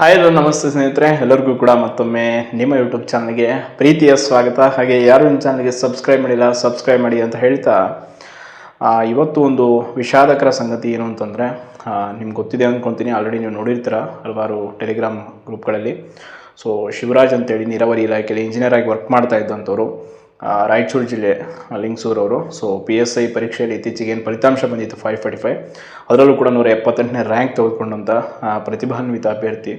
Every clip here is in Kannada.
ಹಾಯ್ ಹಲೋ ನಮಸ್ತೆ ಸ್ನೇಹಿತರೆ. ಎಲ್ಲರಿಗೂ ಕೂಡ ಮತ್ತೊಮ್ಮೆ ನಿಮ್ಮ ಯೂಟ್ಯೂಬ್ ಚಾನಲ್ಗೆ ಪ್ರೀತಿಯ ಸ್ವಾಗತ. ಹಾಗೆ ಯಾರು ನಿಮ್ಮ ಚಾನಲ್ಗೆ ಸಬ್ಸ್ಕ್ರೈಬ್ ಮಾಡಿಲ್ಲ ಸಬ್ಸ್ಕ್ರೈಬ್ ಮಾಡಿ ಅಂತ ಹೇಳ್ತಾ ಇವತ್ತು ಒಂದು ವಿಷಾದಕರ ಸಂಗತಿ ಏನು ಅಂತಂದರೆ ನಿಮ್ಗೆ ಗೊತ್ತಿದೆ ಅಂದ್ಕೊತೀನಿ ಆಲ್ರೆಡಿ ನೀವು ನೋಡಿರ್ತೀರ ಹಲವಾರು ಟೆಲಿಗ್ರಾಮ್ ಗ್ರೂಪ್ಗಳಲ್ಲಿ ಸೊ ಶಿವರಾಜ್ ಅಂತೇಳಿ ನೀರಾವರಿ ಇಲಾಖೆಯಲ್ಲಿ ಇಂಜಿನಿಯರ್ ಆಗಿ ವರ್ಕ್ ಮಾಡ್ತಾ ಇದ್ದಂಥವ್ರು. ರಾಯಚೂರು ಜಿಲ್ಲೆ ಲಿಂಗಸೂರವರು. ಸೊ ಪಿ ಎಸ್ ಐ ಪರೀಕ್ಷೆಯಲ್ಲಿ ಇತ್ತೀಚೆಗೆ ಏನು ಫಲಿತಾಂಶ ಬಂದಿತ್ತು ಫೈವ್ ಫಾರ್ಟಿ ಫೈವ್ ಅದರಲ್ಲೂ ಕೂಡ ನೂರ ಎಪ್ಪತ್ತೆಂಟನೇ ರ್ಯಾಂಕ್ ತೆಗೆದುಕೊಂಡಂಥ ಪ್ರತಿಭಾನ್ವಿತ ಅಭ್ಯರ್ಥಿ.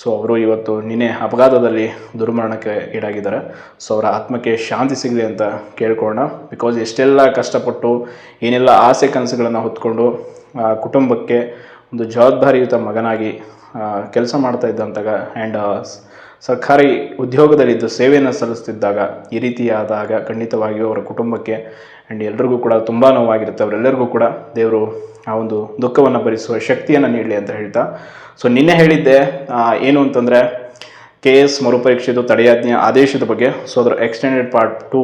ಸೊ ಅವರು ಇವತ್ತು ನಿನ್ನೆ ಅಪಘಾತದಲ್ಲಿ ದುರ್ಮರಣಕ್ಕೆ ಈಡಾಗಿದ್ದಾರೆ. ಸೊ ಅವರ ಆತ್ಮಕ್ಕೆ ಶಾಂತಿ ಸಿಗಲಿ ಅಂತ ಕೇಳ್ಕೊಳ್ಳೋಣ. ಬಿಕಾಸ್ ಎಷ್ಟೆಲ್ಲ ಕಷ್ಟಪಟ್ಟು, ಏನೆಲ್ಲ ಆಸೆ ಕನಸುಗಳನ್ನು ಹೊತ್ಕೊಂಡು ಕುಟುಂಬಕ್ಕೆ ಒಂದು ಜವಾಬ್ದಾರಿಯುತ ಮಗನಾಗಿ ಕೆಲಸ ಮಾಡ್ತಾ ಇದ್ದಂತಾಗ ಆ್ಯಂಡ್ ಸರ್ಕಾರಿ ಉದ್ಯೋಗದಲ್ಲಿದ್ದು ಸೇವೆಯನ್ನು ಸಲ್ಲಿಸ್ತಿದ್ದಾಗ ಈ ರೀತಿಯಾದಾಗ ಖಂಡಿತವಾಗಿಯೂ ಅವರ ಕುಟುಂಬಕ್ಕೆ ಆ್ಯಂಡ್ ಎಲ್ರಿಗೂ ಕೂಡ ತುಂಬ ನೋವಾಗಿರುತ್ತೆ. ಅವರೆಲ್ಲರಿಗೂ ಕೂಡ ದೇವರು ಆ ಒಂದು ದುಃಖವನ್ನು ಭರಿಸುವ ಶಕ್ತಿಯನ್ನು ನೀಡಲಿ ಅಂತ ಹೇಳ್ತಾ. ಸೊ ನಿನ್ನೆ ಹೇಳಿದ್ದೆ ಏನು ಅಂತಂದರೆ ಕೆ ಎಸ್ ಮರುಪರೀಕ್ಷೆದು ತಡೆಯಾಜ್ಞೆ ಆದೇಶದ ಬಗ್ಗೆ. ಸೊ ಅದರ ಎಕ್ಸ್ಟೆಂಡೆಡ್ ಪಾರ್ಟ್ ಟು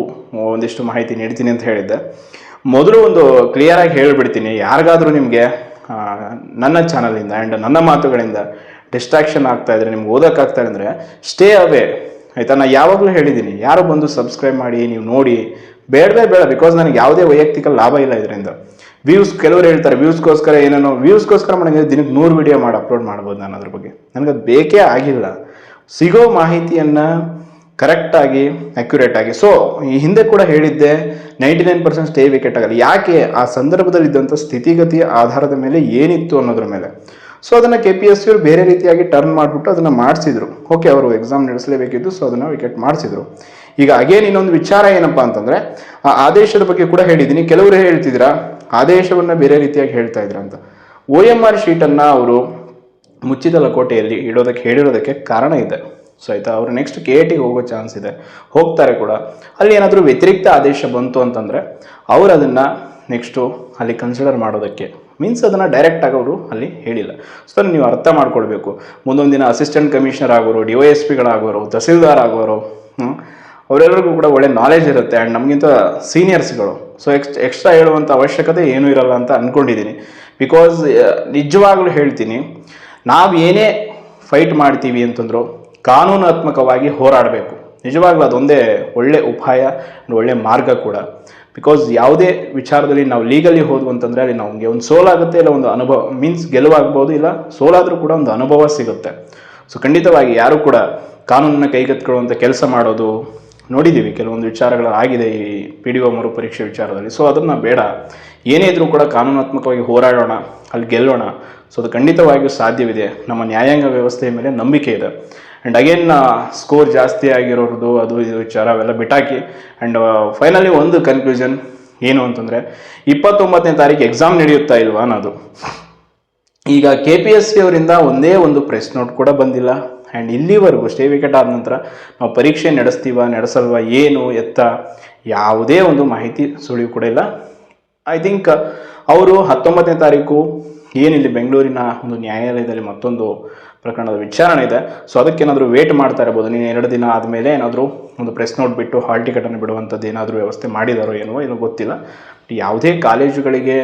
ಒಂದಿಷ್ಟು ಮಾಹಿತಿ ನೀಡ್ತೀನಿ ಅಂತ ಹೇಳಿದ್ದೆ. ಮೊದಲು ಒಂದು ಕ್ಲಿಯರಾಗಿ ಹೇಳಿಬಿಡ್ತೀನಿ. ಯಾರಿಗಾದರೂ ನಿಮಗೆ ನನ್ನ ಚಾನಲಿಂದ ಆ್ಯಂಡ್ ನನ್ನ ಮಾತುಗಳಿಂದ ಡಿಸ್ಟ್ರಾಕ್ಷನ್ ಆಗ್ತಾ ಇದ್ರೆ, ನಿಮ್ಗೆ ಓದೋಕ್ಕಾಗ್ತಾ ಇದ್ರೆ ಸ್ಟೇ ಅವೇ ಆಯಿತಾ? ನಾನು ಯಾವಾಗಲೂ ಹೇಳಿದ್ದೀನಿ ಯಾರು ಬಂದು ಸಬ್ಸ್ಕ್ರೈಬ್ ಮಾಡಿ, ನೀವು ನೋಡಿ ಬೇಡವೇ ಬೇಡ ಬಿಕಾಸ್ ನನಗೆ ಯಾವುದೇ ವೈಯಕ್ತಿಕ ಲಾಭ ಇಲ್ಲ ಇದರಿಂದ. ವ್ಯೂಸ್ ಕೆಲವರು ಹೇಳ್ತಾರೆ ವ್ಯೂಸ್ಗೋಸ್ಕರ ಏನೇನೋ ವ್ಯೂಸ್ಗೋಸ್ಕರ ನನಗೆ ದಿನಕ್ಕೆ ನೂರು ವಿಡಿಯೋ ಮಾಡಿ ಅಪ್ಲೋಡ್ ಮಾಡ್ಬೋದು ನಾನು ಅದ್ರ ಬಗ್ಗೆ. ನನಗದು ಬೇಕೇ ಆಗಿಲ್ಲ. ಸಿಗೋ ಮಾಹಿತಿಯನ್ನು ಕರೆಕ್ಟಾಗಿ ಅಕ್ಯುರೇಟ್ ಆಗಿ. ಸೊ ಈ ಹಿಂದೆ ಕೂಡ ಹೇಳಿದ್ದೆ ninety nine percent stay vacate ಆಗಲ್ಲ. ಯಾಕೆ? ಆ ಸಂದರ್ಭದಲ್ಲಿ ಇದ್ದಂಥ ಸ್ಥಿತಿಗತಿಯ ಆಧಾರದ ಮೇಲೆ ಏನಿತ್ತು ಅನ್ನೋದ್ರ ಮೇಲೆ. ಸೊ ಅದನ್ನು ಕೆ ಪಿ ಎಸ್ ಸಿ ಅವರು ಬೇರೆ ರೀತಿಯಾಗಿ ಟರ್ನ್ ಮಾಡಿಬಿಟ್ಟು ಅದನ್ನು ಮಾಡಿಸಿದ್ರು. ಓಕೆ ಅವರು ಎಕ್ಸಾಮ್ ನಡೆಸಲೇಬೇಕಿದ್ದು ಸೊ ಅದನ್ನು ವಿಕೆಟ್ ಮಾಡಿಸಿದ್ರು. ಈಗ ಅಗೇನ್ ಇನ್ನೊಂದು ವಿಚಾರ ಏನಪ್ಪ ಅಂತಂದರೆ, ಆ ಆದೇಶದ ಬಗ್ಗೆ ಕೂಡ ಹೇಳಿದ್ದೀನಿ. ಕೆಲವರು ಹೇಳ್ತಿದ್ರ ಆದೇಶವನ್ನು ಬೇರೆ ರೀತಿಯಾಗಿ ಹೇಳ್ತಾ ಇದ್ರ ಅಂತ. ಒ ಎಂ ಆರ್ ಶೀಟನ್ನು ಅವರು ಮುಚ್ಚಿದ ಲಕೋಟೆಯಲ್ಲಿ ಇಡೋದಕ್ಕೆ, ಹೇಳಿರೋದಕ್ಕೆ ಕಾರಣ ಇದೆ. ಸೊ ಆಯಿತಾ? ಅವರು ನೆಕ್ಸ್ಟ್ ಕೆ ಟಿಗೆ ಹೋಗೋ ಚಾನ್ಸ್ ಇದೆ. ಹೋಗ್ತಾರೆ ಕೂಡ. ಅಲ್ಲಿ ಏನಾದರೂ ವ್ಯತಿರಿಕ್ತ ಆದೇಶ ಬಂತು ಅಂತಂದರೆ, ಅವರು ಅದನ್ನು ನೆಕ್ಸ್ಟು ಅಲ್ಲಿ ಕನ್ಸಿಡರ್ ಮಾಡೋದಕ್ಕೆ. ಮೀನ್ಸ್ ಅದನ್ನು ಡೈರೆಕ್ಟಾಗಿ ಅವರು ಅಲ್ಲಿ ಹೇಳಿಲ್ಲ. ಸೊ ಅದನ್ನು ನೀವು ಅರ್ಥ ಮಾಡ್ಕೊಳ್ಬೇಕು. ಮುಂದೊಂದು ದಿನ ಅಸಿಸ್ಟೆಂಟ್ ಕಮಿಷನರ್ ಆಗೋರು ಡಿ ವೈ ಎಸ್ ಪಿಗಳಾಗೋರು ತಹಸೀಲ್ದಾರ್ ಆಗೋರು ಅವರೆಲ್ಲರಿಗೂ ಕೂಡ ಒಳ್ಳೆ ನಾಲೆಜ್ ಇರುತ್ತೆ ಆ್ಯಂಡ್ ನಮಗಿಂತ ಸೀನಿಯರ್ಸ್ಗಳು ಸೊ ಎಕ್ಸ್ ಎಕ್ಸ್ಟ್ರಾ ಹೇಳುವಂಥ ಅವಶ್ಯಕತೆ ಏನೂ ಇರಲ್ಲ ಅಂತ ಅಂದ್ಕೊಂಡಿದ್ದೀನಿ ಬಿಕಾಸ್ ನಿಜವಾಗ್ಲೂ ಹೇಳ್ತೀನಿ, ನಾವು ಏನೇ ಫೈಟ್ ಮಾಡ್ತೀವಿ ಅಂತಂದ್ರು ಕಾನೂನಾತ್ಮಕವಾಗಿ ಹೋರಾಡಬೇಕು. ನಿಜವಾಗ್ಲೂ ಅದೊಂದೇ ಒಳ್ಳೆ ಉಪಾಯ, ಒಳ್ಳೆ ಮಾರ್ಗ ಕೂಡ. ಬಿಕಾಸ್ ಯಾವುದೇ ವಿಚಾರದಲ್ಲಿ ನಾವು ಲೀಗಲಿ ಹೋದ್ವು ಅಂತಂದರೆ ಅಲ್ಲಿ ನಮಗೆ ಒಂದು ಸೋಲಾಗುತ್ತೆ ಇಲ್ಲ ಒಂದು ಅನುಭವ ಮೀನ್ಸ್ ಗೆಲುವಾಗ್ಬೋದು ಇಲ್ಲ, ಸೋಲಾದರೂ ಕೂಡ ಒಂದು ಅನುಭವ ಸಿಗುತ್ತೆ. ಸೊ ಖಂಡಿತವಾಗಿ ಯಾರು ಕೂಡ ಕಾನೂನನ್ನ ಕೈಗೆತ್ತಿಕೊಳ್ಳುವಂಥ ಕೆಲಸ ಮಾಡೋದು ನೋಡಿದ್ದೀವಿ ಕೆಲವೊಂದು ವಿಚಾರಗಳು ಆಗಿದೆ ಈ ಪಿ ಡಿ ಒ ಮರುಪರೀಕ್ಷೆ ವಿಚಾರದಲ್ಲಿ. ಸೊ ಅದನ್ನು ಬೇಡ. ಏನೇ ಇದ್ರೂ ಕೂಡ ಕಾನೂನಾತ್ಮಕವಾಗಿ ಹೋರಾಡೋಣ, ಅಲ್ಲಿ ಗೆಲ್ಲೋಣ. ಸೊ ಅದು ಖಂಡಿತವಾಗಿಯೂ ಸಾಧ್ಯವಿದೆ. ನಮ್ಮ ನ್ಯಾಯಾಂಗ ವ್ಯವಸ್ಥೆಯ ಮೇಲೆ ನಂಬಿಕೆ ಇದೆ. ಆ್ಯಂಡ್ ಅಗೇನ್ ಸ್ಕೋರ್ ಜಾಸ್ತಿ ಆಗಿರೋದು ಅದು ಇದು ವಿಚಾರ ಅವೆಲ್ಲ ಬಿಟ್ಟಾಕಿ. ಆ್ಯಂಡ್ ಫೈನಲಿ ಒಂದು ಕನ್ಕ್ಲೂಷನ್ ಏನು ಅಂತಂದರೆ, ಇಪ್ಪತ್ತೊಂಬತ್ತನೇ ತಾರೀಕು ಎಕ್ಸಾಮ್ ನಡೆಯುತ್ತಾ ಇಲ್ವಾ ಅನ್ನೋದು. ಈಗ ಕೆ ಪಿ ಎಸ್ ಸಿ ಅವರಿಂದ ಒಂದೇ ಒಂದು ಪ್ರೆಸ್ ನೋಟ್ ಕೂಡ ಬಂದಿಲ್ಲ. ಆ್ಯಂಡ್ ಇಲ್ಲಿವರೆಗೂ ಸ್ಟೇ ವಿಕೆಟ್ ಆದ ನಂತರ ನಾವು ಪರೀಕ್ಷೆ ನಡೆಸ್ತೀವ, ನಡೆಸಲ್ವಾ, ಏನು, ಎತ್ತ ಯಾವುದೇ ಒಂದು ಮಾಹಿತಿ ಸುಳಿವು ಕೂಡ ಇಲ್ಲ. ಐ ಥಿಂಕ್ ಅವರು ಹತ್ತೊಂಬತ್ತನೇ ತಾರೀಕು ಏನಿಲ್ಲಿ ಬೆಂಗಳೂರಿನ ಒಂದು ನ್ಯಾಯಾಲಯದಲ್ಲಿ ಮತ್ತೊಂದು ಪ್ರಕರಣದ ವಿಚಾರಣೆ ಇದೆ. ಸೊ ಅದಕ್ಕೇನಾದರೂ ವೇಟ್ ಮಾಡ್ತಾ ಇರ್ಬೋದು. ನೀನು ಎರಡು ದಿನ ಆದಮೇಲೆ ಏನಾದರೂ ಒಂದು ಪ್ರೆಸ್ ನೋಟ್ ಬಿಟ್ಟು ಹಾಲ್ ಟಿಕೆಟನ್ನು ಬಿಡುವಂಥದ್ದು ಏನಾದರೂ ವ್ಯವಸ್ಥೆ ಮಾಡಿದಾರೋ ಏನೋ ಏನೋ ಗೊತ್ತಿಲ್ಲ. ಯಾವುದೇ ಕಾಲೇಜುಗಳಿಗೆ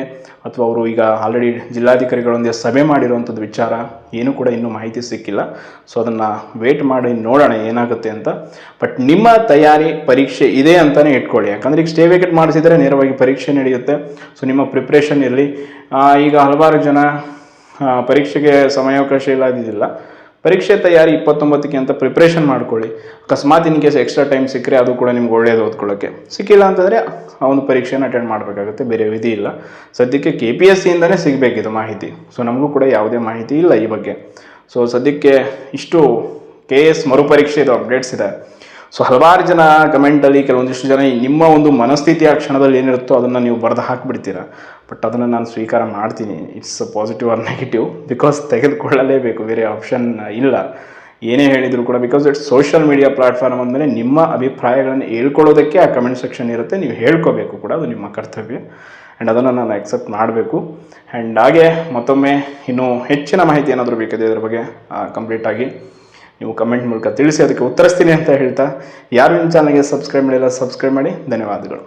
ಅಥವಾ ಅವರು ಈಗ ಆಲ್ರೆಡಿ ಜಿಲ್ಲಾಧಿಕಾರಿಗಳೊಂದಿಗೆ ಸಭೆ ಮಾಡಿರುವಂಥದ್ದು ವಿಚಾರ ಏನೂ ಕೂಡ ಇನ್ನೂ ಮಾಹಿತಿ ಸಿಕ್ಕಿಲ್ಲ. ಸೊ ಅದನ್ನು ವೇಟ್ ಮಾಡಿ ನೋಡೋಣ ಏನಾಗುತ್ತೆ ಅಂತ. ಬಟ್ ನಿಮ್ಮ ತಯಾರಿ, ಪರೀಕ್ಷೆ ಇದೆ ಅಂತಲೇ ಇಟ್ಕೊಳ್ಳಿ. ಯಾಕಂದರೆ ಈಗ ಸ್ಟೇ ವೇಕೆಟ್ ಮಾಡಿಸಿದರೆ ನೇರವಾಗಿ ಪರೀಕ್ಷೆ ನಡೆಯುತ್ತೆ. ಸೊ ನಿಮ್ಮ ಪ್ರಿಪ್ರೇಷನ್ ಇರಲಿ. ಈಗ ಹಲವಾರು ಜನ ಪರೀಕ್ಷೆಗೆ ಸಮಯಾವಕಾಶ ಇಲ್ಲ ಇದ್ದಿದ್ದಿಲ್ಲ ಪರೀಕ್ಷೆ ತಯಾರಿ ಇಪ್ಪತ್ತೊಂಬತ್ತಕ್ಕೆ ಅಂತ ಪ್ರಿಪ್ರೇಷನ್ ಮಾಡ್ಕೊಳ್ಳಿ. ಅಕಸ್ಮಾತ್ ಇನ್ ಕೇಸ್ ಎಕ್ಸ್ಟ್ರಾ ಟೈಮ್ ಸಿಕ್ಕರೆ ಅದು ಕೂಡ ನಿಮ್ಗೆ ಒಳ್ಳೆಯದು ಓದ್ಕೊಳ್ಳೋಕ್ಕೆ ಸಿಕ್ಕಿಲ್ಲ ಅಂತಂದರೆ ಅವನು ಒಂದು ಪರೀಕ್ಷೆನ ಅಟೆಂಡ್ ಮಾಡಬೇಕಾಗುತ್ತೆ, ಬೇರೆ ವಿಧಿ ಇಲ್ಲ. ಸದ್ಯಕ್ಕೆ ಕೆ ಪಿ ಎಸ್ ಸಿಯಿಂದನೇ ಸಿಗಬೇಕಿದು ಮಾಹಿತಿ. ಸೊ ನಮಗೂ ಕೂಡ ಯಾವುದೇ ಮಾಹಿತಿ ಇಲ್ಲ ಈ ಬಗ್ಗೆ. ಸೊ ಸದ್ಯಕ್ಕೆ ಇಷ್ಟು ಕೆ ಎಸ್ ಮರುಪರೀಕ್ಷೆದು ಅಪ್ಡೇಟ್ಸ್ ಇದೆ. ಸೊ ಹಲವಾರು ಜನ ಕಮೆಂಟಲ್ಲಿ ಕೆಲವೊಂದಿಷ್ಟು ಜನ ನಿಮ್ಮ ಒಂದು ಮನಸ್ಥಿತಿ ಆ ಕ್ಷಣದಲ್ಲಿ ಏನಿರುತ್ತೋ ಅದನ್ನು ನೀವು ಬರೆದು ಹಾಕಿಬಿಡ್ತೀರಾ. ಬಟ್ ಅದನ್ನು ನಾನು ಸ್ವೀಕಾರ ಮಾಡ್ತೀನಿ. It's positive or negative because ತೆಗೆದುಕೊಳ್ಳಲೇಬೇಕು. ಬೇರೆ ಆಪ್ಷನ್ ಇಲ್ಲ. ಏನೇ ಹೇಳಿದರೂ ಕೂಡ because it's social media platform ಅಂದಮೇಲೆ ನಿಮ್ಮ ಅಭಿಪ್ರಾಯಗಳನ್ನು ಹೇಳ್ಕೊಳ್ಳೋದಕ್ಕೆ ಆ ಕಮೆಂಟ್ ಸೆಕ್ಷನ್ ಇರುತ್ತೆ. ನೀವು ಹೇಳ್ಕೋಬೇಕು ಕೂಡ, ಅದು ನಿಮ್ಮ ಕರ್ತವ್ಯ. ಆ್ಯಂಡ್ ಅದನ್ನು ನಾನು ಅಕ್ಸೆಪ್ಟ್ ಮಾಡಬೇಕು. ಆ್ಯಂಡ್ ಹಾಗೆ ಮತ್ತೊಮ್ಮೆ ಇನ್ನೂ ಹೆಚ್ಚಿನ ಮಾಹಿತಿ ಏನಾದರೂ ಬೇಕಿದೆ ಇದ್ರ ಬಗ್ಗೆ ಕಂಪ್ಲೀಟಾಗಿ ನೀವು ಕಮೆಂಟ್ ಮೂಲಕ ತಿಳಿಸಿ, ಅದಕ್ಕೆ ಉತ್ತರಿಸ್ತೀನಿ ಅಂತ ಹೇಳ್ತಾ. ಯಾರು ನಿಮ್ಮ ಚಾನಲ್ಗೆ ಸಬ್ಸ್ಕ್ರೈಬ್ ಮಾಡಿಲ್ಲ ಸಬ್ಸ್ಕ್ರೈಬ್ ಮಾಡಿ. ಧನ್ಯವಾದಗಳು.